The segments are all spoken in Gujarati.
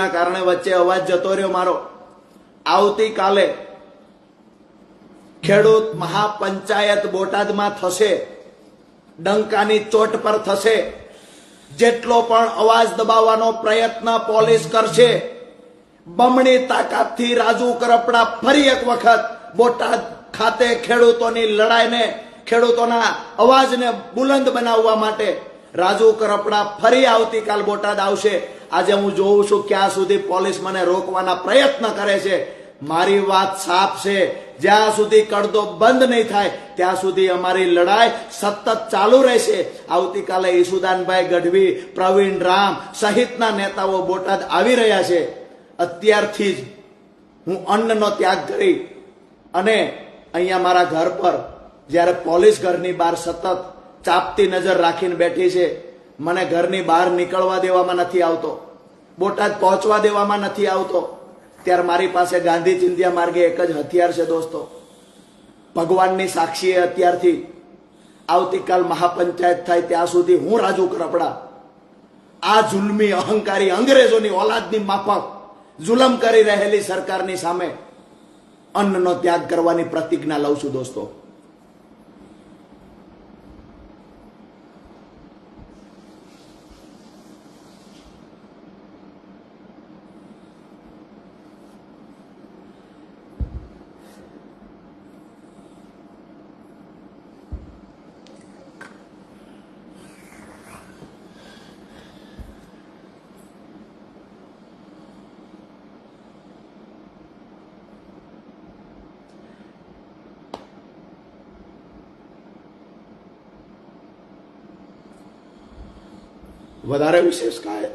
ઇસ્યુના કારણે વચ્ચે અવાજ જતો રહ્યો મારો. આવતીકાલે ખેડૂત મહાપંચાયત બોટાદમાં થશે. ડંકાની ચોટ પર થશે. જેટલો પણ અવાજ દબાવવાનો પ્રયત્ન પોલીસ કરશે, બમણી તાકાતથી રાજુ કરપડા ફરી એક વખત બોટાદ ખાતે ખેડૂતોની લડાઈને, ખેડૂતોના અવાજને બુલંદ બનાવવા માટે રાજુ કરપડા ફરી આવતીકાલ બોટાદ આવશે. આજે હું જોઉં છું ક્યાં સુધી પોલીસ મને રોકવાના પ્રયત્ન કરે છે. મારી વાત સાફ છે. જ્યાં સુધી કડદો બંધ નહીં થાય, ત્યાં સુધી અમારી લડાઈ સતત ચાલુ રહેશે. આવતીકાલે ઈસુદાનભાઈ ગઢવી, પ્રવીણ રામ સહિતના નેતાઓ બોટાદ આવી રહ્યા છે. અત્યારથી જ હું અન્નનો ત્યાગ કરી અને અહીંયા મારા ઘર પર જ્યારે પોલીસ ઘરની બહાર સતત ચાપતી નજર રાખીને બેઠી છે. મને ઘરની બહાર નીકળવા દેવામાં નથી આવતો. બોટાદ પહોંચવા દેવામાં નથી આવતો. ત્યારે મારી પાસે ગાંધી ચિંધ્યા માર્ગે એક જ હથિયાર છે દોસ્તો. ભગવાનની સાક્ષીએ અત્યારથી આવતીકાલ મહાપંચાયત થાય ત્યાં સુધી હું રાજુ કરપડા. આ જુલમી અહંકારી અંગ્રેજોની ઓલાદની માફક જુલમ કરી રહેલી સરકારની સામે અન્નનો ત્યાગ કરવાની પ્રતિજ્ઞા લઉં છું દોસ્તો. વધારે વિશેષ કાંઈ.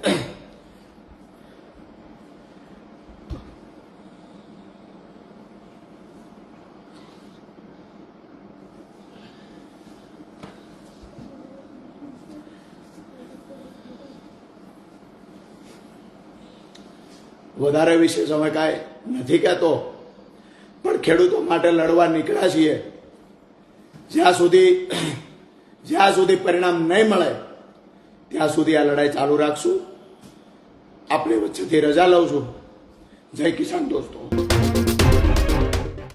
વધારે વિશેષ અમે કાંઈ નથી કહેતો, પણ ખેડૂતો માટે લડવા નીકળ્યા છીએ. જ્યાં સુધી જ્યાં સુધી પરિણામ નહીં મળે ત્યાં સુધી આ લડાઈ ચાલુ રાખશું. આપણે વચ્ચેથી રજા લઉં છું. જય કિસાન દોસ્તો.